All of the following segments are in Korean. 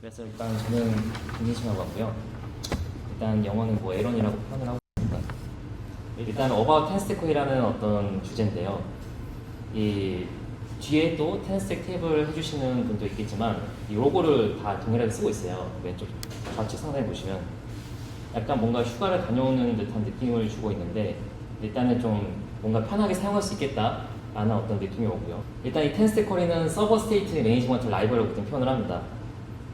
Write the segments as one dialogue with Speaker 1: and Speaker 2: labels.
Speaker 1: 그래서 일단 저는 김민심이라고 하고요. 일단 영어는 뭐 에런이라고 표현을 하고 있습니다. 일단 어바웃 텐스테코이라는 어떤 주제인데요. 이 뒤에 또 텐스텍 탭을 해주시는 분도 있겠지만 이 로고를 다 동일하게 쓰고 있어요. 왼쪽 좌측 상단에 보시면 약간 뭔가 휴가를 다녀오는 듯한 느낌을 주고 있는데 일단은 좀 뭔가 편하게 사용할 수 있겠다라는 어떤 느낌이 오고요. 일단 이 텐스테코리는 서버 스테이트 매니지먼트 라이브러리라고 보통 표현을 합니다.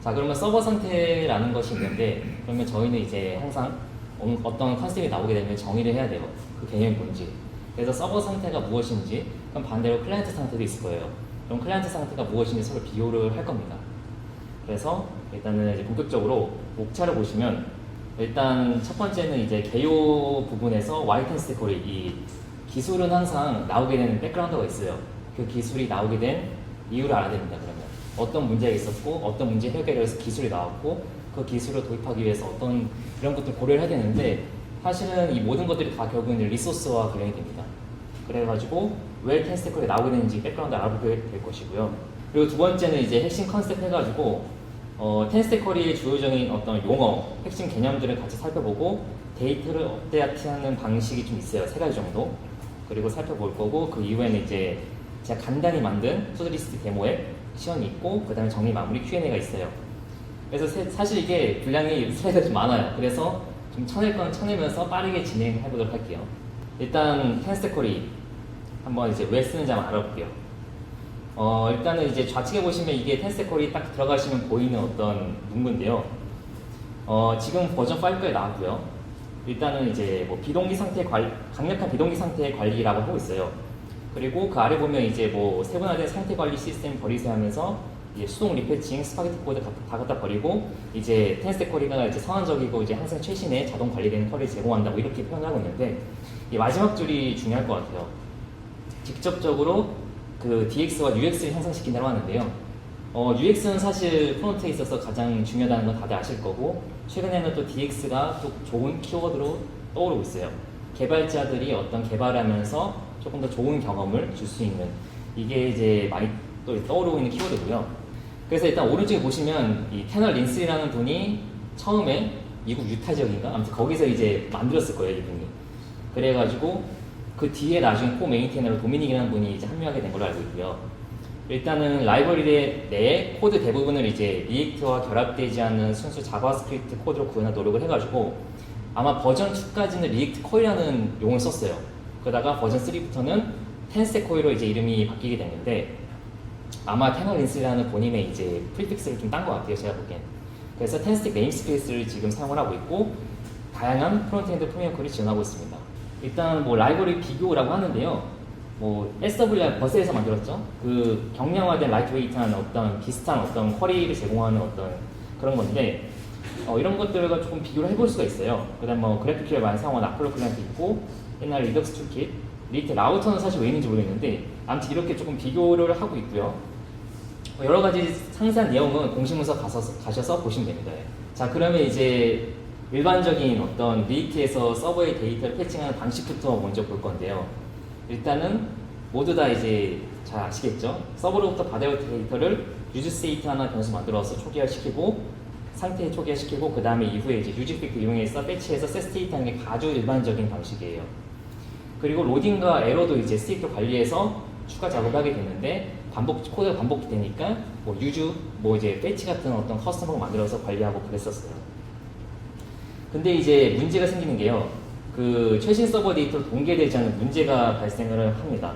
Speaker 1: 자 그러면 서버 상태라는 것이 있는데 그러면 저희는 이제 항상 어- 어떤 컨셉이 나오게 되면 정의를 해야 돼요. 그 개념이 뭔지. 그래서 서버 상태가 무엇인지 그럼 반대로 클라이언트 상태도 있을 거예요. 그럼 클라이언트 상태가 무엇인지 서로 비교를 할 겁니다. 그래서 일단은 이제 본격적으로 목차를 보시면 일단 첫 번째는 이제 개요 부분에서 와이텐 스테코리 이 기술은 항상 나오게 되는 백그라운드가 있어요. 그 기술이 나오게 된 이유를 알아야 됩니다. 그러면 어떤 문제가 있었고 어떤 문제 해결을 해서 기술이 나왔고 그 기술을 도입하기 위해서 어떤 이런 것들 고려를 해야 되는데 사실은 이 모든 것들이 다 결국은 리소스와 관련이 됩니다. 그래가지고 왜 텐스테클이 나오게 되는지 백그라운드 알아보게 될 것이고요. 그리고 두 번째는 이제 핵심 컨셉 해가지고 어, 텐스테커리의 주요적인 어떤 용어, 핵심 개념들을 같이 살펴보고 데이터를 업데이트하는 방식이 좀 있어요. 세 가지 정도. 그리고 살펴볼 거고 그 이후에는 이제 제가 간단히 만든 소드리스트 데모에 시연이 있고 그 다음에 정리 마무리 Q&A가 있어요. 그래서 세- 사실 이게 분량이 슬라이드가 좀 많아요. 그래서 좀 쳐낼 건 쳐내면서 빠르게 진행해 보도록 할게요. 일단 텐스테커리 한번 이제 왜 쓰는지 한번 알아볼게요. 어, 일단은 이제 좌측에 보시면 이게 텐스테콜이 딱 들어가시면 보이는 어떤 문구인데요. 어, 지금 버전 5까지 나왔고요. 일단은 이제 뭐 비동기 상태 관리, 강력한 비동기 상태 관리라고 하고 있어요. 그리고 그 아래 보면 이제 뭐 세분화된 상태 관리 시스템 버리세요 하면서 이제 수동 리패칭, 스파게티 코드 다, 다 갖다 버리고 이제 텐스테코리가 이제 선언적이고 이제 항상 최신의 자동 관리되는 컬을 제공한다고 이렇게 표현하고 있는데 이 마지막 줄이 중요할 것 같아요. 직접적으로 그 DX와 UX를 형성시킨다고 하는데요. 어, UX는 사실 프론트에 있어서 가장 중요하다는 건 다들 아실 거고 최근에는 또 DX가 또 좋은 키워드로 떠오르고 있어요. 개발자들이 어떤 개발을 하면서 조금 더 좋은 경험을 줄 수 있는 이게 이제 많이 또 떠오르고 있는 키워드고요. 그래서 일단 오른쪽에 보시면 이 테널 린스라는 분이 처음에 미국 유타 지역인가 아무튼 거기서 이제 만들었을 거예요 이분이. 그래가지고 그 뒤에 나중에 코 메인테이너로 도미닉이라는 분이 이제 합류하게 된 걸로 알고 있고요. 일단은 라이브러리 내에 코드 대부분을 이제 리액트와 결합되지 않는 순수 자바스크립트 코드로 구현할 노력을 해가지고 아마 버전 2까지는 리액트 코이라는 용어를 썼어요. 그러다가 버전 3부터는 텐세 코이로 이제 이름이 바뀌게 됐는데 아마 테너 린스라는 본인의 이제 프리픽스를 좀 딴 것 같아요. 제가 보기엔. 그래서 텐스틱 네임스페이스를 지금 사용을 하고 있고 다양한 프론트엔드 프레임워크를 지원하고 있습니다. 일단 뭐 라이브러리 비교라고 하는데요. 뭐 SWR 버스에서 만들었죠. 그 경량화된 라이트웨이트한 어떤 비슷한 어떤 쿼리를 제공하는 어떤 그런 건데 어, 이런 것들과 조금 비교를 해볼 수가 있어요. 그 다음 뭐 그래픽키를 많이 사용한 아폴로 클라이언트 있고 옛날 리덕스 툴킷, 리트 라우터는 사실 왜 있는지 모르겠는데 아무튼 이렇게 조금 비교를 하고 있고요. 어, 여러 가지 상세한 내용은 공식 문서 가서, 가셔서 보시면 됩니다. 자 그러면 이제 일반적인 어떤 리액트에서 서버의 데이터를 패칭하는 방식부터 먼저 볼 건데요. 일단은 모두 다 이제 잘 아시겠죠? 서버로부터 받아야 할 데이터를 유즈 스테이트 하나 변수 만들어서 초기화시키고 상태 초기화시키고 그 다음에 이후에 이제 유즈 픽트 이용해서 배치해서 셋 스테이트 하는 게 아주 일반적인 방식이에요. 그리고 로딩과 에러도 이제 스테이트 관리해서 추가 작업을 하게 되는데 반복 코드가 반복이 되니까 뭐 유즈 뭐 이제 배치 같은 어떤 커스텀을 만들어서 관리하고 그랬었어요. 근데 이제 문제가 생기는 게요. 그 최신 서버 데이터로 공개되지 않는 문제가 발생을 합니다.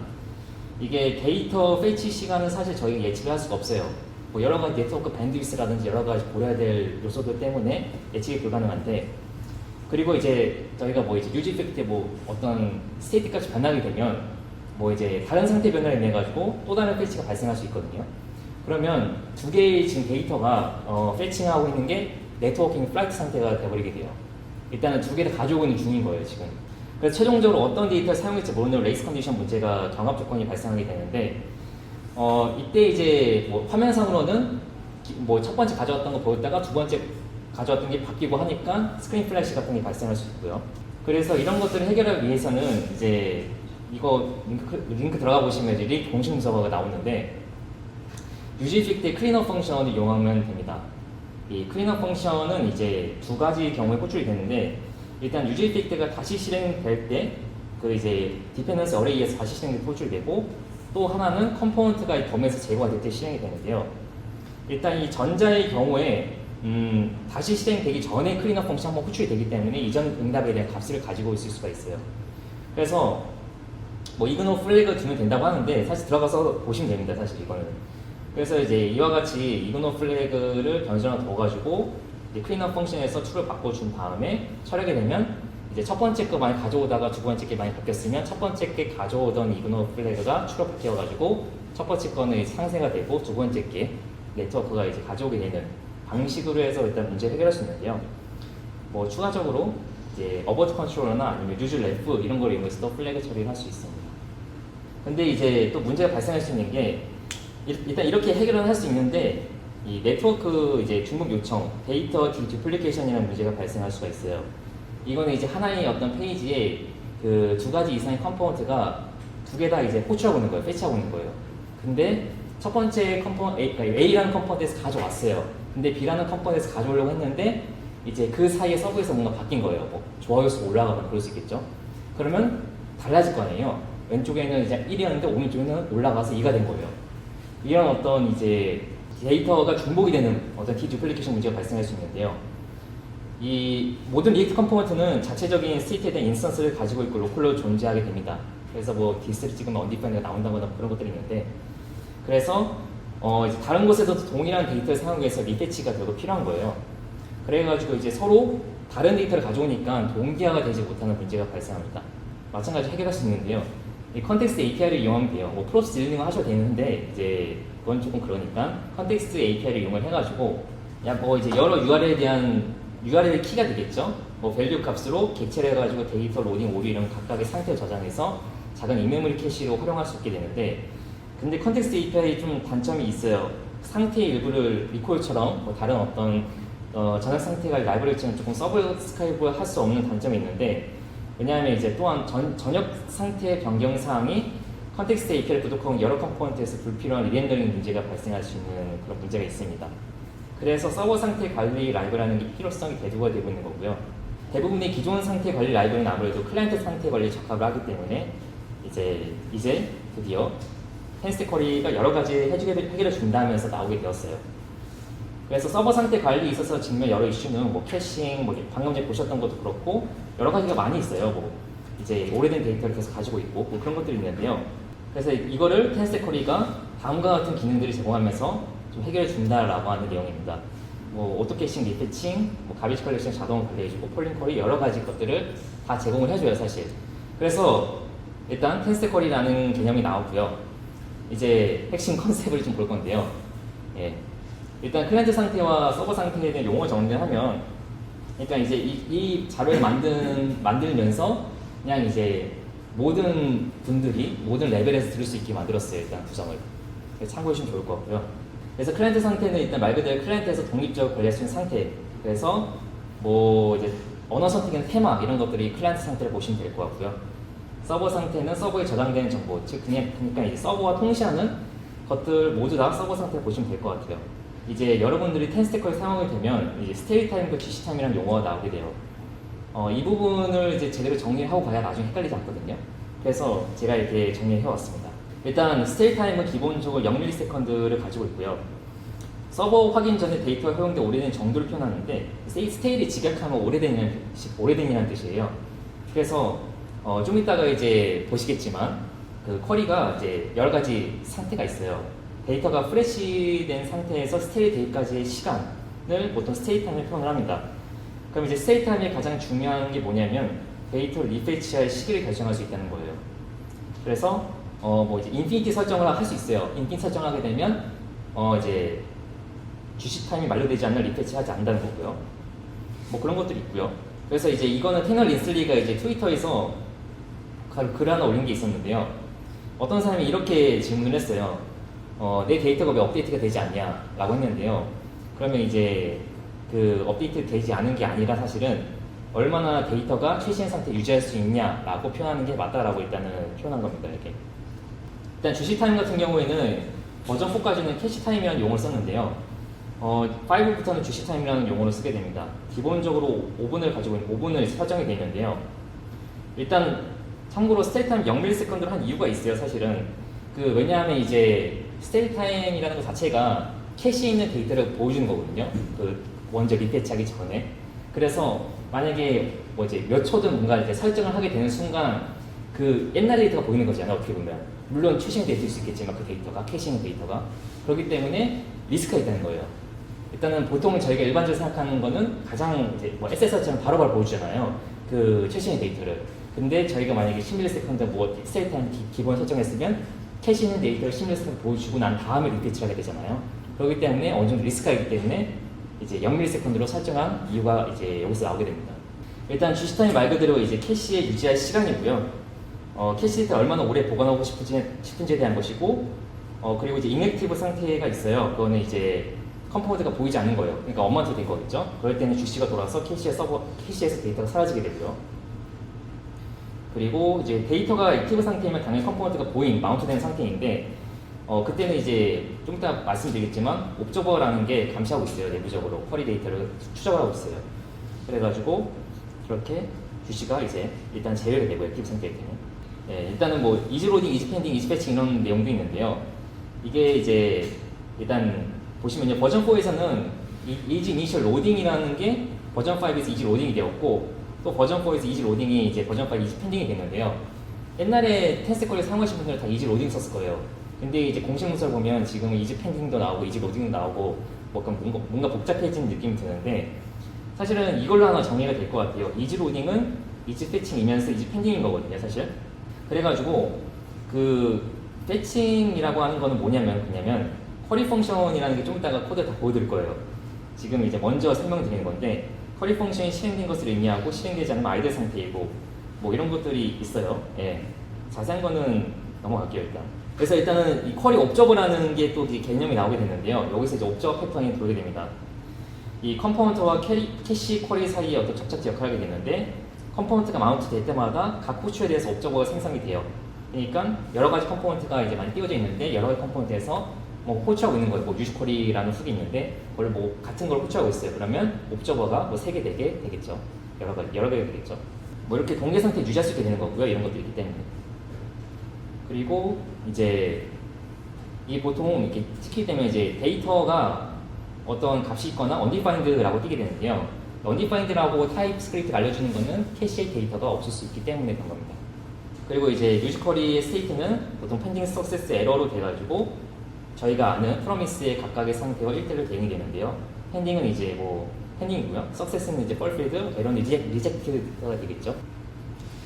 Speaker 1: 이게 데이터 페이치 시간은 사실 저희가 예측을 할 수가 없어요. 뭐 여러 가지 네트워크 밴드위스라든지 여러 가지 고려해야 될 요소들 때문에 예측이 불가능한데 그리고 이제 저희가 뭐 이제 유지 이펙트 뭐 어떤 스테이트까지 변하게 되면 뭐 이제 다른 상태 변화를 인해 가지고 또 다른 패치가 발생할 수 있거든요. 그러면 두 개의 지금 데이터가 어, 패칭하고 있는 게 네트워킹 플라이트 상태가 돼버리게 돼요. 일단은 두개다 가지고 있는 중인 거예요 지금. 그래서 최종적으로 어떤 데이터를 사용할지 모르는 레이스 컨디션 문제가 경합 조건이 발생하게 되는데 어, 이때 이제 뭐 화면상으로는 뭐 첫 번째 가져왔던 거 보였다가 두 번째 가져왔던 게 바뀌고 하니까 스크린 플래시 같은 게 발생할 수 있고요. 그래서 이런 것들을 해결하기 위해서는 이제 이거 링크, 링크 들어가 보시면 이제 공식 문서가 나오는데 유지 픽트의 클리너 펑션을 이용하면 됩니다. 이 클린업 펑션은 이제 두 가지 경우에 호출이 되는데 일단 유저 이펙트가 다시 실행될 때 그 이제 디펜던스 어레이에서 다시 실행될 때 호출되고 또 하나는 컴포넌트가 이 덤에서 제거가 될 때 실행이 되는데요. 일단 이 전자의 경우에 음, 다시 실행되기 전에 클린업 펑션 한번 호출이 되기 때문에 이전 응답에 대한 값을 가지고 있을 수가 있어요. 그래서 뭐 이그노 플래그 두면 된다고 하는데 사실 들어가서 보시면 됩니다. 사실 이거는. 그래서 이제 이와 같이 이그노 플래그를 변수 하나 넣어가지고 클린업 펑션에서 true를 바꿔준 다음에 처리하게 되면 이제 첫 번째 거 많이 가져오다가 두 번째 게 많이 바뀌었으면 첫 번째 게 가져오던 이그노 플래그가 true로 바뀌어가지고 첫 번째 거는 상쇄가 되고 두 번째 게 네트워크가 이제 가져오게 되는 방식으로 해서 일단 문제 해결할 수 있는데요. 뭐 추가적으로 이제 어버트 컨트롤러나 아니면 유즈 래프 이런 걸 이용해서도 플래그 처리를 할 수 있습니다. 근데 이제 또 문제가 발생할 수 있는 게 일- 일단 이렇게 해결은 할 수 있는데 이 네트워크 이제 중복 요청 데이터 디플리케이션이라는 문제가 발생할 수가 있어요. 이거는 이제 하나의 어떤 페이지에 그 두 가지 이상의 컴포넌트가 두 개 다 이제 호출하고 있는 거예요. 패치하고 있는 거예요. 근데 첫 번째 컴포넌트 A, 그러니까 A라는 컴포넌트에서 가져왔어요. 근데 B라는 컴포넌트에서 가져오려고 했는데 이제 그 사이에 서브에서 뭔가 바뀐 거예요. 뭐 좋아요 수가 올라가거나 그럴 수 있겠죠. 그러면 달라질 거 아니에요. 왼쪽에는 이제 1이었는데 오른쪽에는 올라가서 2가 된 거예요. 이런 어떤 이제 데이터가 중복이 되는 어떤 디듀플리케이션 문제가 발생할 수 있는데요. 이 모든 리액트 컴포넌트는 자체적인 스테이트에 대한 인스턴스를 가지고 있고 로컬로 존재하게 됩니다. 그래서 뭐 디스를 찍으면 언디파인드가 나온다거나 뭐 그런 것들이 있는데 그래서 어 다른 곳에서도 동일한 데이터를 사용하기 위해서 리패치가 결국 필요한 거예요. 그래가지고 이제 서로 다른 데이터를 가져오니까 동기화가 되지 못하는 문제가 발생합니다. 마찬가지로 해결할 수 있는데요. 이 컨텍스트 API를 이용하면 돼요. 뭐 프로스 딜링을 하셔도 되는데 이제 그건 조금 그러니까 컨텍스트 API를 이용을 해가지고 그냥 뭐 이제 여러 URL에 대한 URL 키가 되겠죠. 뭐 밸류 값으로 객체를 해가지고 데이터 로딩 오류 이런 각각의 상태를 저장해서 작은 인메모리 캐시로 활용할 수 있게 되는데 근데 컨텍스트 API 좀 단점이 있어요. 상태의 일부를 리콜처럼 뭐 다른 어떤 어, 전액 상태가 라이브러리처럼 조금 서브스크라이브 할 수 없는 단점이 있는데 왜냐하면 이제 또한 전, 전역 상태 변경 사항이 컨텍스트 API를 부족한 여러 컴포넌트에서 불필요한 리렌더링 문제가 발생할 수 있는 그런 문제가 있습니다. 그래서 서버 상태 관리 라이브라는 게 필요성이 대두가 되고 있는 거고요. 대부분의 기존 상태 관리 라이브는 아무래도 클라이언트 상태 관리에 적합을 하기 때문에 이제 이제 드디어 텐스트 쿼리가 여러 가지 해결해 준다면서 나오게 되었어요. 그래서 서버 상태 관리에 있어서 직면 여러 이슈는 뭐 캐싱, 뭐 방금 전에 보셨던 것도 그렇고 여러 가지가 많이 있어요. 뭐 이제 오래된 데이터를 계속 가지고 있고 뭐 그런 것들이 있는데요. 그래서 이거를 텐스트 쿼리가 다음과 같은 기능들을 제공하면서 좀 해결해 준다라고 하는 내용입니다. 뭐 오토 캐싱, 리패칭, 뭐 가비지 컬렉션 자동 관리해주고 폴링 쿼리 여러 가지 것들을 다 제공을 해줘요 사실. 그래서 일단 텐스트 쿼리라는 개념이 나오고요. 이제 핵심 컨셉을 좀 볼 건데요. 예. 일단 클라이언트 상태와 서버 상태에 대한 용어 정리를 하면 그러니까 이제 이, 이 자료를 만든 만들면서 그냥 이제 모든 분들이 모든 레벨에서 들을 수 있게 만들었어요 일단 구성을 그래서 참고해 주시면 좋을 것 같고요 그래서 클라이언트 상태는 일단 말 그대로 클라이언트에서 독립적으로 관리할 수 있는 상태 그래서 뭐 이제 언어 선택이나 테마 이런 것들이 클라이언트 상태를 보시면 될 것 같고요 서버 상태는 서버에 저장되는 정보 즉 그냥 그러니까 이제 서버와 통시하는 것들 모두 다 서버 상태를 보시면 될 것 같아요 이제 여러분들이 텐스테커를 사용하게 되면 이제 스테이 타임과 GC 타임이라는 용어가 나오게 돼요. 어, 이 부분을 이제 제대로 정리하고 가야 나중에 헷갈리지 않거든요. 그래서 제가 이렇게 정리해 왔습니다. 일단 스테이 타임은 기본적으로 0ms를 가지고 있고요. 서버 확인 전에 데이터가 허용된 오래된 정도를 표현하는데 스테이, 스테이를 직역하면 오래된이라는, 오래된이라는 뜻이에요. 그래서 어, 좀 이따가 이제 보시겠지만 그 쿼리가 이제 여러 가지 상태가 있어요. 데이터가 프레시된 상태에서 스테이 데이까지의 시간을 보통 스테이 타임을 표현을 합니다. 그럼 이제 스테이 타임이 가장 중요한 게 뭐냐면 데이터를 리프레시할 시기를 결정할 수 있다는 거예요. 그래서 어 뭐 이제 인피니티 설정을 할 수 있어요. 인피니티 설정하게 되면 어 이제 주식 타임이 만료되지 않는 리프레시하지 않는다는 거고요. 뭐 그런 것들이 있고요. 그래서 이제 이거는 테너 린슬리가 이제 트위터에서 글- 글 하나 올린 게 있었는데요. 어떤 사람이 이렇게 질문을 했어요. 어, 내 데이터가 왜 업데이트가 되지 않냐 라고 했는데요. 그러면 이제 그 업데이트 되지 않은 게 아니라 사실은 얼마나 데이터가 최신 상태 유지할 수 있냐라고 표현하는 게 맞다라고 일단은 표현한 겁니다. 이렇게. 일단 주식 타임 같은 경우에는 버전 4까지는 캐시 타임이라는 용어를 썼는데요. 어, 5부터는 주시 타임이라는 용어를 쓰게 됩니다. 기본적으로 5분을 가지고 있는 5분을 설정이 되어 있는데요. 일단 참고로 스테이 타임 0ms를 한 이유가 있어요, 사실은. 그 왜냐하면 이제 스테이 타임이라는 것 자체가 캐시에 있는 데이터를 보여주는 거거든요. 그 먼저 리패치하기 전에. 그래서 만약에 뭐 이제 몇 초든 뭔가 이렇게 설정을 하게 되는 순간 그 옛날 데이터가 보이는 거잖아요, 어떻게 보면. 물론 최신 데이터일 수 있겠지만 그 데이터가 캐시인 데이터가 그렇기 때문에 리스크가 있다는 거예요. 일단은 보통 저희가 일반적으로 생각하는 거는 가장 이제 뭐 SSR처럼 바로바로 보여주잖아요. 그 최신의 데이터를. 근데 저희가 만약에 11세컨드 뭐 스테이트 타임 기- 기본 설정했으면 캐시 있는 데이터를 11세컨드 보여주고 난 다음에 리피트를 하게 되잖아요. 그렇기 때문에 어느 정도 리스크가 있기 때문에 이제 0ms로 설정한 이유가 이제 여기서 나오게 됩니다. 일단 주시 타임 말 그대로 이제 캐시에 유지할 시간이고요. 어, 캐시 데이터 얼마나 오래 보관하고 싶은지, 싶은지에 대한 것이고, 어, 그리고 이제 인액티브 상태가 있어요. 그거는 이제 컴포너드가 보이지 않는 거예요. 그러니까 엄마한테 된 거겠죠. 그럴 때는 주시가 돌아서 캐시에 서버, 캐시에서 데이터가 사라지게 되고요. 그리고 이제 데이터가 액티브 상태이면 당연히 컴포넌트가 보인, 마운트된 상태인데 어, 그때는 이제 좀 이따 말씀드리겠지만 옵저버라는 게 감시하고 있어요 내부적으로 쿼리 데이터를 추적을 하고 있어요 그래가지고 그렇게 주시가 이제 일단 제외가 되고 액티브 상태일 때는 예, 일단은 뭐 이지 로딩, 이지 펜딩, 이지 패칭 이런 내용도 있는데요 이게 이제 일단 보시면 요 버전 4에서는 이지 이니셜 로딩이라는 게 버전 5에서 이지 로딩이 되었고 또 버전 4에서 이지 로딩이 이제 버전 5 이지 펜딩이 됐는데요 옛날에 텐스코를 사용하신 분들은 다 이지 로딩 썼을 거예요 근데 이제 공식 문서를 보면 지금 이지 펜딩도 나오고 이지 로딩도 나오고 뭐 뭔가, 뭔가 복잡해진 느낌이 드는데 사실은 이걸로 하나 정리가 될 것 같아요. 이지 로딩은 이지 패칭이면서 이지 펜딩인 거거든요, 사실. 그래가지고 그 패칭이라고 하는 거는 뭐냐면 그냐면 쿼리 펑션이라는 게 좀 이따가 코드 다 보여드릴 거예요. 지금 이제 먼저 설명드리는 건데 쿼리 펑션이 실행된 것을 의미하고 실행되지 않으면 아이들 상태이고 뭐 이런 것들이 있어요. 예. 자세한 거는 넘어갈게요 일단. 그래서 일단은 이 쿼리 옵저버라는 게 또 개념이 나오게 됐는데요. 여기서 이제 옵저버 패턴이 들어오게 됩니다. 이 컴포넌트와 캐리, 캐시 쿼리 사이에 어떤 접착제 역할을 하게 되는데 컴포넌트가 마운트 될 때마다 각 호출에 대해서 옵저버가 생성이 돼요. 그러니까 여러 가지 컴포넌트가 이제 많이 띄워져 있는데 여러 가지 컴포넌트에서 뭐 호출하고 있는 거예요. 뭐 유지 쿼리라는 훅이 있는데 그걸 뭐 같은 걸 호출하고 있어요. 그러면 옵저버가 뭐세 개, 네개 되겠죠. 여러 가지 여러 개가 되겠죠. 뭐 이렇게 동계 상태 유지할 수 있게 되는 거고요. 이런 것들이 있기 때문에. 그리고 이제 이게 보통 이렇게 찍히게 되면 이제 데이터가 어떤 값이 있거나 undefined라고 뜨게 되는데요. undefined라고 타입스크립트가 알려주는 거는 캐시의 데이터가 없을 수 있기 때문에 그런 겁니다. 그리고 이제 뮤지컬리의 스테이트는 보통 펜딩 석세스 에러로 돼가지고 저희가 아는 프로미스의 각각의 상태와 1대를 대응이 되는데요. 펜딩은 이제 뭐 펜딩이고요. 석세스는 이제 펄필드, 에러는 리젝, 리젝트가 되겠죠.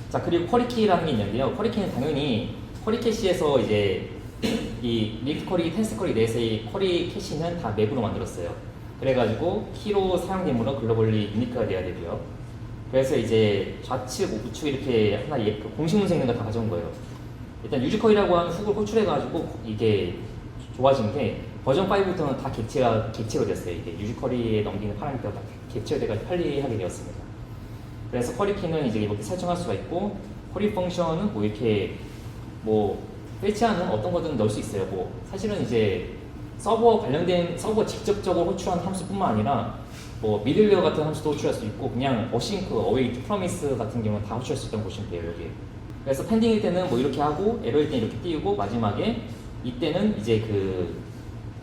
Speaker 1: 자 그리고 쿼리키라는 게 있는데요. 쿼리키는 당연히 쿼리 캐시에서 이제 이 밀크 쿼리, 텐스 쿼리 내에서의 쿼리 캐시는 다 맵으로 만들었어요. 그래가지고 키로 사용됨으로 글로벌리 유니크가 돼야 되고요. 그래서 이제 좌측, 우측 이렇게 하나 예, 그 공식 문서 있는 거 다 가져온 거예요. 일단 유지컬이라고 하는 훅을 호출해가지고 이게 좋아진 게 버전 5부터는 다 객체가 객체로 됐어요. 이게 유지컬이에 넘기는 파라미터가 다 객체로 돼가지고 편리하게 되었습니다. 그래서 쿼리 키는 이제 이렇게 설정할 수가 있고 쿼리 펑션은 뭐 이렇게 뭐 패치하는 어떤 거든 넣을 수 있어요. 뭐 사실은 이제 서버 관련된 서버 직접적으로 호출하는 함수뿐만 아니라 뭐 미들웨어 같은 함수도 호출할 수 있고 그냥 어싱크, 어웨이트, 프로미스 같은 경우는 다 호출할 수 보시면 돼요 여기. 그래서 펜딩일 때는 뭐 이렇게 하고 에러일 때는 이렇게 띄우고 마지막에 이때는 이제 그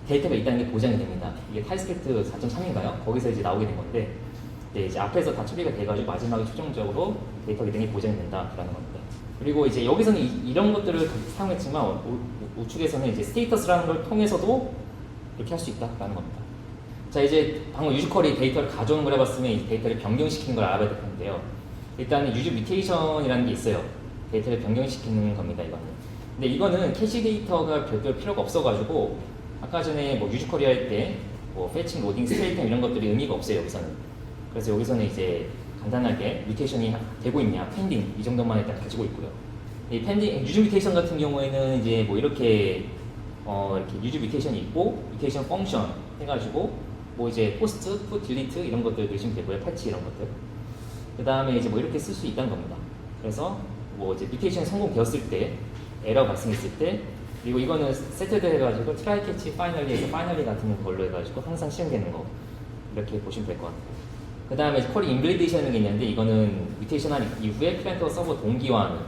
Speaker 1: 데이터가 있다는 게 보장이 됩니다. 이게 타이스크립트 4.3인가요? 거기서 이제 나오게 된 건데 네, 이제 앞에서 다 처리가 돼가지고 마지막에 최종적으로 있다는 게 보장이 된다라는 겁니다. 그리고 이제 여기서는 이, 런 것들을 사용했지만 우, 우- 우측에서는 이제 스테이터스라는 걸 통해서도 이렇게 할 수 있다라는 겁니다. 자 이제 방금 유즈컬이 데이터를 가져오는 걸 해봤으면 이 데이터를 변경시키는 걸 알아봐야 될 텐데요. 일단은 유즈 뮤테이션이라는 게 있어요. 데이터를 변경시키는 겁니다. 이거는. 근데 이거는 캐시 데이터가 별도로 필요가 없어가지고 아까 전에 뭐 유즈컬이 할때 뭐 패칭, 로딩, 스테이터 이런 것들이 의미가 없어요. 여기서는. 그래서 여기서는 이제 간단하게 뮤테이션이 되고 있냐, 펜딩 이 정도만 일단 가지고 있고요. 이 펜딩 유즈 뮤테이션 같은 경우에는 이제 뭐 이렇게 어 이렇게 유즈 뮤테이션이 있고 뮤테이션 펑션 해가지고 뭐 이제 포스트, 풋, 딜리트 이런 것들 넣으시면 되고요. 패치 이런 것들. 그 다음에 이제 뭐 이렇게 쓸 수 있다는 겁니다. 그래서 뭐 이제 뮤테이션이 성공되었을 때 에러 발생했을 때 그리고 이거는 세트드 해가지고 트라이 캐치 파이널리에서 파이널리 같은 걸로 해가지고 항상 시행되는 거 이렇게 보시면 될 것 같아요. 그 다음에 쿼리 인블리데이션이라는 게 있는데 이거는 뮤테이션 한 이후에 클라이언트와 서버 동기화하는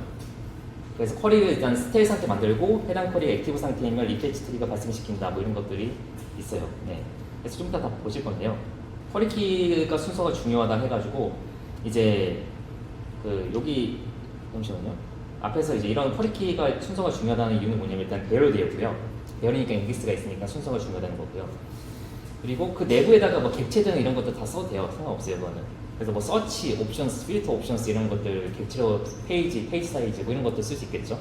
Speaker 1: 그래서 쿼리를 일단 스테이 상태 만들고 해당 쿼리가 액티브 상태이면 리패치 트리가 발생시킨다 뭐 이런 것들이 있어요. 네. 그래서 좀 이따 다 보실 건데요. 쿼리 키가 순서가 중요하다 해가지고 이제 그 여기 잠시만요. 앞에서 이제 이런 쿼리 키가 순서가 중요하다는 이유는 뭐냐면 일단 배열되었고요. 배열이니까 인덱스가 있으니까 순서가 중요하다는 거고요. 그리고 그 내부에다가 뭐 객체 등 이런 것도 다 써도 돼요. 상관없어요, 그거는. 그래서 뭐 서치, 옵션스, 필터 옵션스 이런 것들 객체로 페이지, 페이지 사이즈 뭐 이런 것도 쓸 수 있겠죠.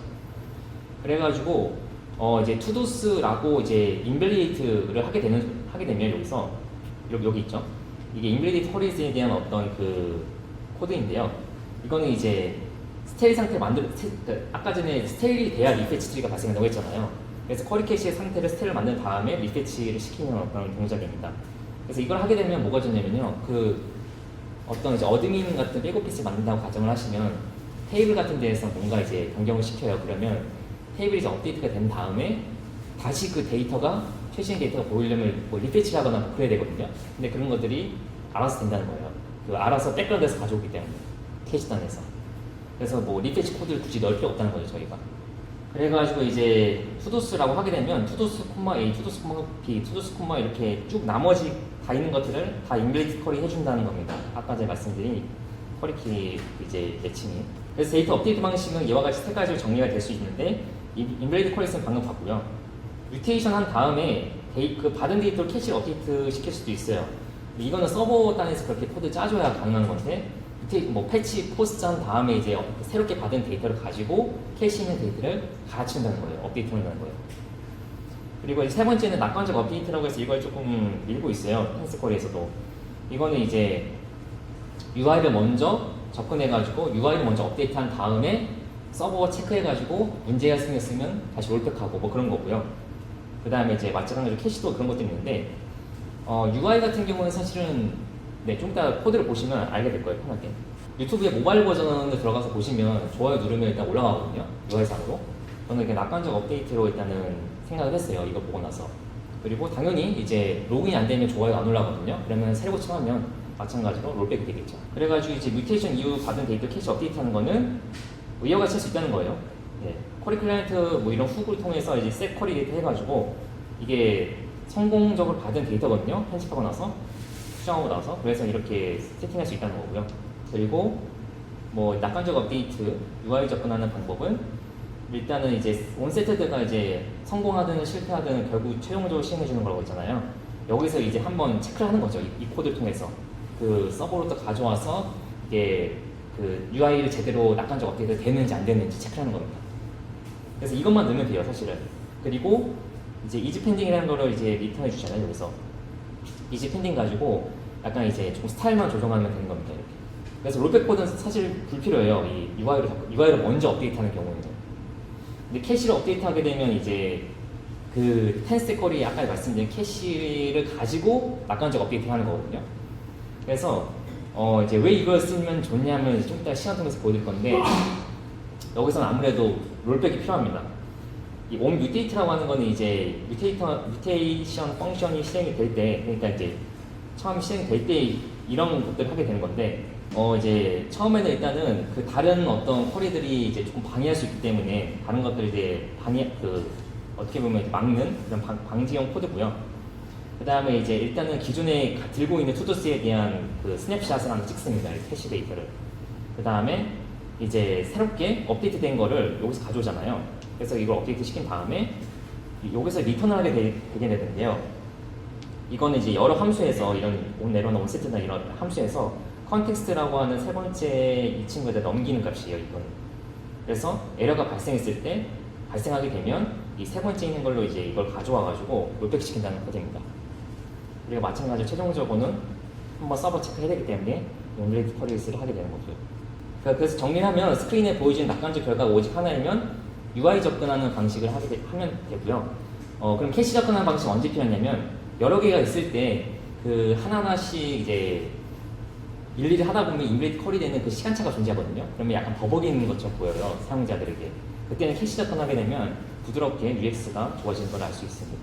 Speaker 1: 그래가지고 어 이제 투도스라고 이제 인벨리에이트를 하게 되는 하게 되면 여기서 여기 여기 있죠. 이게 인벨리에이트 허리즈에 대한 어떤 그 코드인데요. 이거는 이제 스테일 상태 만들 스- 그 아까 전에 스테일이 돼야 리패치 트리가 발생한다고 했잖아요. 그래서 쿼리 캐시의 상태를 스테일을 만든 다음에 리패치를 시키는 어떤 동작입니다. 그래서 이걸 하게 되면 뭐가 좋냐면요. 그 어떤 이제 어드민 같은 백오피스 만든다고 가정을 하시면 테이블 같은 데에서 뭔가 이제 변경을 시켜요. 그러면 테이블이 이제 업데이트가 된 다음에 다시 그 데이터가 최신 데이터가 보이려면 뭐 리패치를 하거나 뭐 그래야 되거든요. 근데 그런 것들이 알아서 된다는 거예요. 그 알아서 백그라운드에서 가져오기 때문에 캐시단에서. 그래서 뭐 리패치 코드를 굳이 넣을 필요 없다는 거죠 저희가. 그래가지고 이제 투도스라고 하게 되면 투도스 콤마 A, 투도스 콤마 B, 투도스 콤마 이렇게 쭉 나머지 다 있는 것들을 다 인벨리트 쿼리 해준다는 겁니다. 아까 제가 말씀드린 쿼리키 이제 매칭이. 그래서 데이터 업데이트 방식은 이와 같이 세 가지로 정리가 될 수 있는데 이 인벨리트 쿼리스는 방금 봤고요. 뮤테이션 한 다음에 데이, 그 받은 데이터를 캐시 업데이트 시킬 수도 있어요. 이거는 서버 단에서 그렇게 코드 짜줘야 가능한 건데 뭐 패치 포스트 한 다음에 이제 어- 새롭게 받은 데이터를 가지고 캐시 있는 데이터를 갈아치운다는 거예요. 업데이트 한다는 거예요. 그리고 세 번째는 낙관적 업데이트라고 해서 이걸 조금 밀고 있어요. 펜스코리에서도. 이거는 이제 UI를 먼저 접근해가지고 UI를 먼저 업데이트한 다음에 서버 체크해가지고 문제가 생겼으면 다시 롤백하고 뭐 그런 거고요. 그 다음에 이제 마찬가지로 캐시도 그런 것도 있는데 어, UI 같은 경우는 사실은 네, 좀 이따 코드를 보시면 알게 될 거예요, 편하게. 유튜브의 모바일 버전에 들어가서 보시면 좋아요 누르면 일단 올라가거든요, UI상으로. 저는 이렇게 낙관적 업데이트로 일단은 생각을 했어요, 이거 보고 나서. 그리고 당연히 이제 로그인이 안 되면 좋아요가 안 올라가거든요. 그러면 새로 고침하면 마찬가지로 롤백이 되겠죠. 그래가지고 이제 뮤테이션 이후 받은 데이터 캐시 업데이트 하는 거는 이와 같이 할 수 있다는 거예요. 네. 쿼리 클라이언트 뭐 이런 훅을 통해서 이제 셋 쿼리 데이터 해가지고 이게 성공적으로 받은 데이터거든요. 편집하고 나서 수정하고 나서 그래서 이렇게 세팅할 수 있다는 거고요. 그리고 뭐 낙관적 업데이트 UI 접근하는 방법은 일단은 이제 온세트드가 이제 성공하든 실패하든 결국 최종적으로 시행해 주는 거라고 했잖아요. 여기서 이제 한번 체크를 하는 거죠. 이, 이 코드를 통해서 그 서버로부터 가져와서 이게 그 UI를 제대로 낙관적 업데이트 되는지 안 되는지 체크를 하는 겁니다. 그래서 이것만 넣으면 돼요, 사실은. 그리고 이제 이지 펜딩이라는 거를 이제 리턴해 주잖아요, 여기서. 이지 펜딩 가지고 약간 이제 좀 스타일만 조정하면 되는 겁니다, 이렇게. 그래서 롤백 코드는 사실 불필요해요, 이 UI를, UI를 먼저 업데이트하는 경우에는. 근데 캐시를 업데이트하게 되면 이제 그 텐스테커리 아까 말씀드린 캐시를 가지고 낙관적 업데이트를 하는 거거든요. 그래서 어 이제 왜 이걸 쓰면 좋냐면 좀 이따 시간 통해서 보여드릴 건데 여기서는 아무래도 롤백이 필요합니다. 이옴 뮤테이트라고 하는 거는 이제 뮤테이터 뮤테이션 펑션이 실행이 될 때 그러니까 이제 처음 실행될 때 이런 것들을 하게 되는 건데 어 이제 처음에는 일단은 그 다른 어떤 쿼리들이 이제 조금 방해할 수 있기 때문에 다른 것들을 이제 방해 그 어떻게 보면 막는 그런 방, 방지용 코드고요. 그 다음에 이제 일단은 기존에 가- 들고 있는 투도스에 대한 그 스냅샷을 하나 찍습니다. 이 캐시 데이터를. 그 다음에 이제 새롭게 업데이트된 거를 여기서 가져오잖아요. 그래서 이걸 업데이트 시킨 다음에 이- 여기서 리턴을 하게 되, 게 되는데요. 이거는 이제 여러 함수에서 이런 온 에러나 온세트나 이런 함수에서 컨텍스트라고 하는 세 번째 이 친구에다 넘기는 값이에요. 이거는. 그래서 에러가 발생했을 때 발생하게 되면 이 세 번째 있는 걸로 이제 이걸 가져와 가지고 롤백 시킨다는 코드입니다. 그리고 마찬가지로 최종적으로는 한번 서버 체크해야 되기 때문에 온레이트 쿼리스를 하게 되는. 그러니까 그래서 정리하면 스크린에 보여지는 낙관적 결과가 오직 하나이면 UI 접근하는 방식을 하게 되, 하면 되고요. 어, 그럼 캐시 접근하는 방식이 언제 필요하냐면 여러 개가 있을 때 그 하나하나씩 이제 일일이 하다 보면 인베이트 컬이 되는 그 시간차가 존재하거든요. 그러면 약간 버벅이는 것처럼 보여요. 사용자들에게. 그때는 캐시 접근하게 되면 부드럽게 UX가 좋아지는 걸 알 수 있습니다.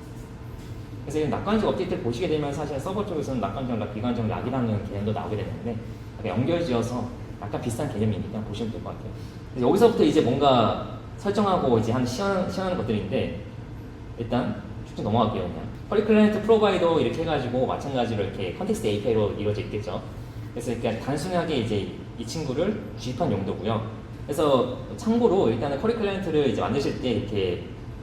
Speaker 1: 그래서 이 낙관적 업데이트를 보시게 되면 사실 서버 쪽에서는 낙관적 락, 비관적 락이라는 개념도 나오게 되는데 연결지어서 약간 비슷한 개념이니까 보시면 될 것 같아요. 그래서 여기서부터 이제 뭔가 설정하고 이제 한 시연, 시연하는 것들인데 일단 쭉쭉 넘어갈게요 그냥. 커리클랜트 프로바이더 이렇게 해가지고 마찬가지로 이렇게 컨텍스트 API로 이루어져 있겠죠. 그래서 이렇게 단순하게 이제 이 친구를 주입한 용도고요. 그래서 참고로 일단은 커리클랜트를 이제 만드실 때 이렇게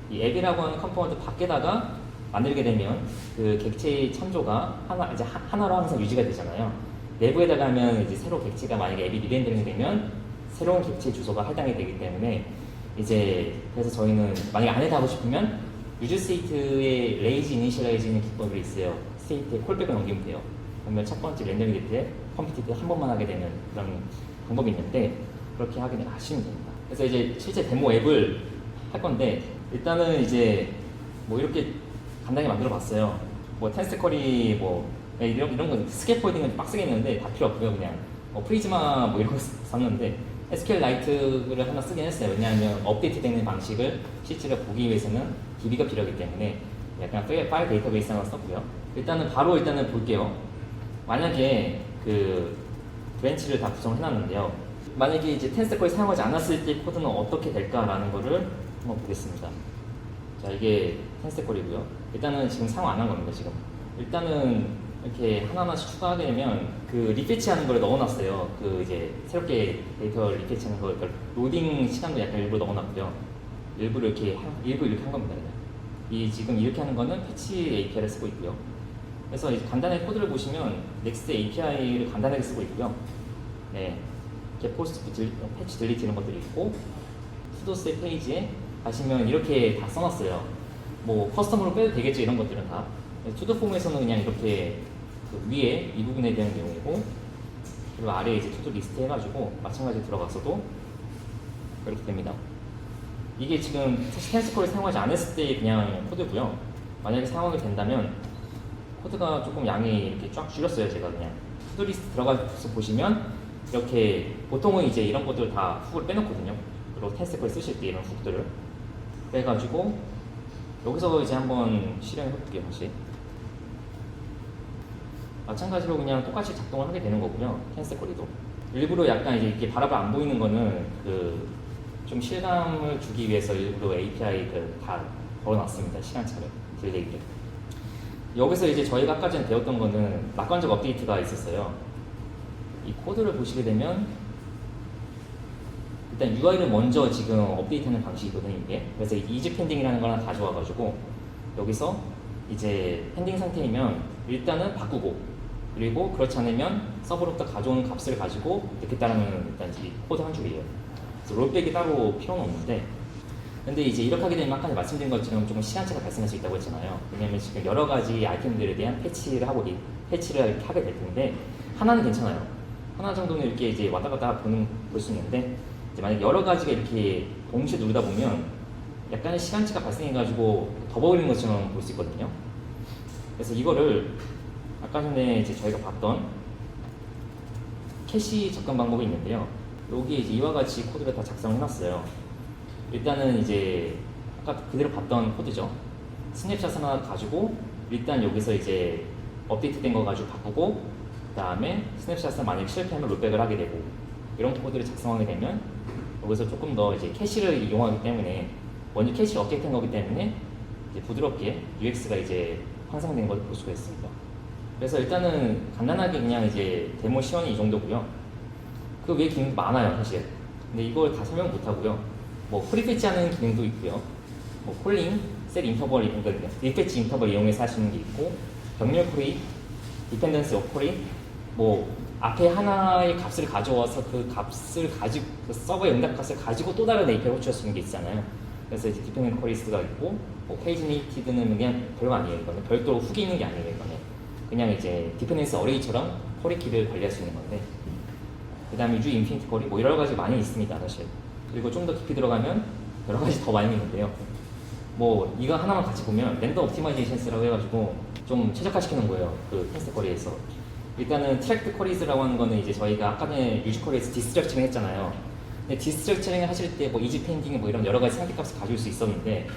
Speaker 1: 이 앱이라고 하는 컴포넌트 밖에다가 만들게 되면 그 객체 참조가 하나 이제 하- 하나로 항상 유지가 되잖아요. 내부에다가 하면 이제 새로 객체가 만약에 앱이 리렌더링이 되면 새로운 객체 주소가 할당이 되기 때문에 이제 그래서 저희는 만약에 안에다 하고 싶으면 유즈 스테이트의 레이지 이니셜라이징 기법이 있어요. 스테이트에 콜백을 넘기면 돼요. 그러면 첫 번째 렌더링 때 컴퓨터 때한 번만 하게 되는 그런 방법이 있는데 그렇게 하게 하시면 됩니다. 그래서 이제 실제 데모 앱을 할 건데 일단은 이제 뭐 이렇게 간단히 만들어 봤어요. 뭐 텐스커리 뭐 이런 이런 거 스캐폴딩은 좀 빡세게 했는데 다 필요 없고요. 그냥 뭐 프리즈마 뭐 이런 거 쓰- 썼는데 SQL 라이트를 하나 쓰긴 했어요. 왜냐하면 업데이트 되는 방식을 실제로 보기 위해서는 DB가 필요하기 때문에 약간 파일, 데이터베이스 하나 썼고요. 일단은 바로 일단은 볼게요. 만약에 그 브랜치를 다 구성을 해놨는데요. 만약에 이제 텐스커리 사용하지 않았을 때 코드는 어떻게 될까라는 거를 한번 보겠습니다. 자 이게 텐스콜이고요. 일단은 지금 사용 안 한 겁니다 지금. 일단은 이렇게 하나하나씩 추가하게 되면 그 리패치하는 걸 넣어놨어요. 그 이제 새롭게 데이터 리패치하는 거 그러니까 로딩 시간도 약간 일부러 넣어놨고요. 일부러 이렇게 한- 일부 이렇게 한 겁니다 그냥. 이 지금 이렇게 하는 거는 패치 API를 쓰고 있고요. 그래서 이제 간단하게 코드를 보시면 넥스트 API를 간단하게 쓰고 있고요. 네, get post 패치 딜리트 이런 것들이 있고 수도스 페이지에 가시면 이렇게 다 써놨어요. 뭐 커스텀으로 빼도 되겠죠 이런 것들은 다. 투도 폼에서는 그냥 이렇게 그 위에 이 부분에 대한 내용이고 그리고 아래에 이제 투도 리스트 해가지고 마찬가지로 들어갔어도 이렇게 됩니다. 이게 지금 스탠스콜을 사용하지 않았을 때 그냥 코드고요. 만약에 사용하게 된다면 코드가 조금 양이 이렇게 쫙 줄였어요 제가 그냥 투도 리스트 들어가서 보시면 이렇게 보통은 이제 이런 것들 다 훅을 빼놓거든요. 그리고 텐스콜 쓰실 때 이런 훅들을 빼가지고 여기서 이제 한번 실행해 볼게요 다시. 마찬가지로 그냥 똑같이 작동을 하게 되는 거고요. 텐스코리도. 일부러 약간 이제 이게 바라봐 안 보이는 거는 그 좀 실감을 주기 위해서 일부러 API를 다 걸어놨습니다. 시간차를 딜레이를. 여기서 이제 저희가 아까 전에 배웠던 거는 낙관적 업데이트가 있었어요. 이 코드를 보시게 되면 일단 UI를 먼저 지금 업데이트하는 방식이거든요 이게 그래서 이 이즈 펜딩이라는 거랑 가져와가지고 여기서 이제 펜딩 상태이면 일단은 바꾸고 그리고 그렇지 않으면 서버로부터 가져온 값을 가지고 따르면 일단 이 코드 한 줄이에요. 그래서 롤백이 따로 필요는 없는데 근데 이제 이렇게 하게 되면 아까 말씀드린 것처럼 조금 시간차가 발생할 수 있다고 했잖아요. 왜냐면 지금 여러 가지 아이템들에 대한 패치를 하고 이- 패치를 하게 될 텐데 하나는 괜찮아요. 하나 정도는 이렇게 이제 왔다 갔다 보는 볼 수 있는데 만약 여러 가지가 이렇게 동시에 누르다 보면 약간의 시간차가 발생해가지고 더 버리는 것처럼 볼 수 있거든요. 그래서 이거를 아까 전에 이제 저희가 봤던 캐시 접근 방법이 있는데요. 여기 이제 이와 같이 코드를 다 작성을 해놨어요. 일단은 이제 아까 그대로 봤던 코드죠. 스냅샷 하나 가지고 일단 여기서 이제 업데이트된 거 가지고 바꾸고 그 다음에 스냅샷을 만약 실패하면 롤백을 하게 되고 이런 코드를 작성하게 되면 여기서 조금 더 이제 캐시를 이용하기 때문에 먼저 캐시 업데이트한 거기 때문에 이제 부드럽게 UX가 이제 향상된 걸볼 수가 있습니다. 그래서 일단은 간단하게 그냥 이제 데모 시연이 이 정도고요. 그 외에 기능 많아요 사실. 근데 이걸 다 설명 못 하고요. 뭐 프리패치 하는 기능도 있고요. 뭐 콜링, 셋 인터벌 그러니까 리패치 인터벌 이용해서 하시는 게 있고 병렬 콜이, 디펜던스 오콜이 뭐 앞에 하나의 값을 가져와서 그 값을 가지고 그 서버의 응답 값을 가지고 또 다른 API를 호출할 수 있는 게 있잖아요. 그래서 이제 디펜던 콜리스가 있고 뭐 페이지 네이티드는 그냥 별거 아니에요. 이거는 별도로 훅이 있는 게 아니에요. 이거는 그냥 이제 디펜던스 어레이처럼 콜리 키를 관리할 수 있는 건데 그 다음에 유 인피니티 거리 뭐 여러 가지 많이 있습니다 사실. 그리고 좀 더 깊이 들어가면 여러 가지 더 많이 있는데요. 뭐 이거 하나만 같이 보면 랜더 옵티마이제이션스라고 해가지고 좀 최적화시키는 거예요 그 텐스 쿼리에서. 일단은 트랙트 쿼리즈라고 하는 거는 이제 저희가 아까 전에 유지 쿼리에서 디스트럭션 했잖아요. 근데 디스트럭처링을 하실 때 뭐 이지 펜딩 뭐 이런 여러 가지 상태값을 가져올 수 있었는데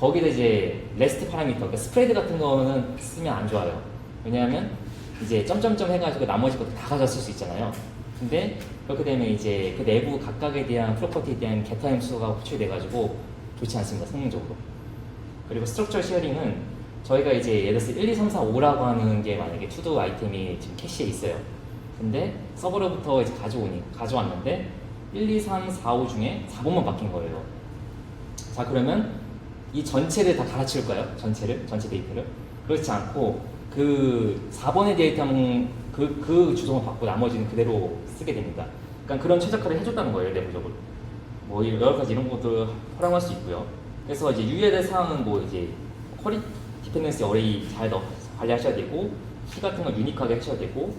Speaker 1: 거기다 이제 레스트 파라미터, 그러니까 스프레드 같은 거는 쓰면 안 좋아요. 왜냐하면 이제 점점점 해가지고 나머지 것도 다 가져쓸 수 있잖아요. 근데 그렇게 되면 이제 그 내부 각각에 대한 프로퍼티에 대한 게타 함수가 호출돼가지고 좋지 않습니다, 성능적으로. 그리고 스트럭처 쉐어링은 저희가 이제 예를 들어서 1, 2, 3, 4, 5라고 하는 게 만약에 투도 아이템이 지금 캐시에 있어요. 근데 서버로부터 이제 가져오니, 가져왔는데 1, 2, 3, 4, 5 중에 4번만 바뀐 거예요. 자, 그러면 이 전체를 다 갈아치울까요? 전체를? 전체 데이터를? 그렇지 않고 그 4번의 데이터는 그, 그 주소만 받고 나머지는 그대로 쓰게 됩니다. 그러니까 그런 최적화를 해줬다는 거예요, 내부적으로. 뭐 여러 가지 이런 것도 활용할 수 있고요. 그래서 이제 유의해야 될 사항은 뭐 이제 쿼리 디펜던시 어레이 잘 넣, 관리하셔야 되고 키 같은 거 유니크하게 하셔야 되고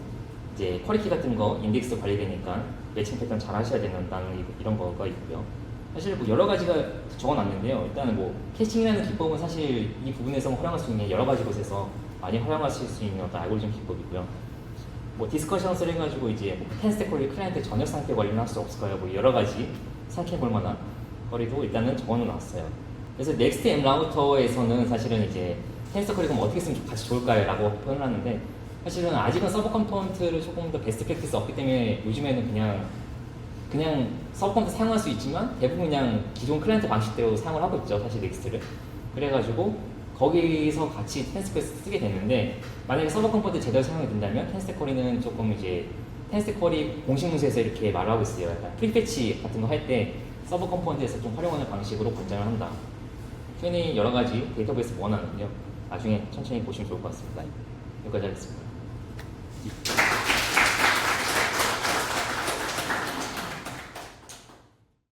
Speaker 1: 이제 쿼리키 같은 거 인덱스 관리되니까 매칭 패턴 잘 하셔야 된다는 이- 이런 거가 있고요. 사실 뭐 여러 가지가 적어놨는데요. 일단은 뭐 캐싱이라는 기법은 사실 이 부분에서 활용할 수 있는 여러 가지 곳에서 많이 활용하실 수 있는 어떤 알고리즘 기법이고요. 뭐 디스커션을 해가지고 이제 뭐 텐스테 쿼리 클라이언트 전역 상태 관리는 할수 없을까요? 뭐 여러 가지 생각해 볼 만한 거리도 일단은 적어놓은 놨어요. 그래서 넥스트 M 라우터에서는 사실은 이제 쿼리가 뭐 어떻게 쓰면 같이 좋을까요?라고 표현을 하는데 사실은 아직은 서버 컴포넌트를 조금 더 베스트 프랙티스 없기 때문에 요즘에는 그냥 그냥 서버 컴포넌트 사용할 수 있지만 대부분 그냥 기존 클라이언트 방식대로 사용을 하고 있죠 사실 넥스트를 그래가지고 거기서 같이 쿼리 쓰게 됐는데 만약에 서버 컴포넌트 제대로 사용이 된다면 텐스테 쿼리는 조금 이제 텐스테 쿼리 공식 문서에서 이렇게 말하고 있어요. 약간 프리패치 같은 거 할 때 서버 컴포넌트에서 좀 활용하는 방식으로 권장을 한다. Q&A 여러 가지 데이터베이스 원하는데요. 나중에 천천히 보시면 좋을 것 같습니다. 여기까지 하겠습니다